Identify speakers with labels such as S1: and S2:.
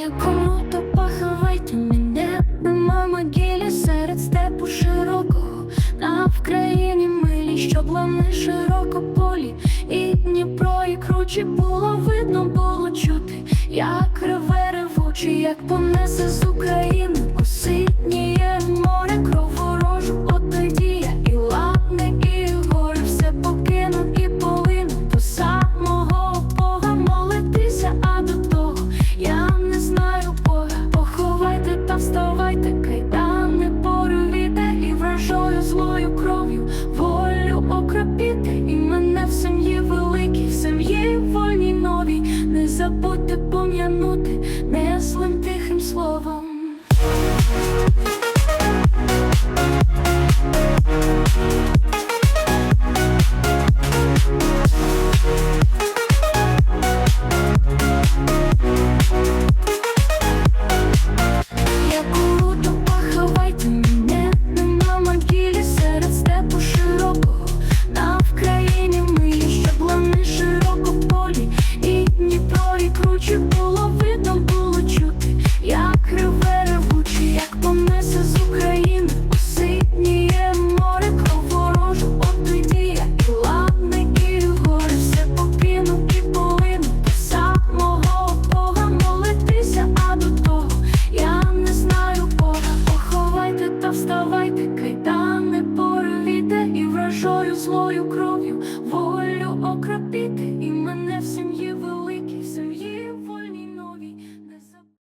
S1: я то поховайте мене Нема серед степу широкого. На Вкраїні милі, що плани широко полі І Дніпро, і кручі було видно, було чути, як реве ревучі, як понесе з України. Не забудьте пом'янути не злим. кров'ю волю окропі.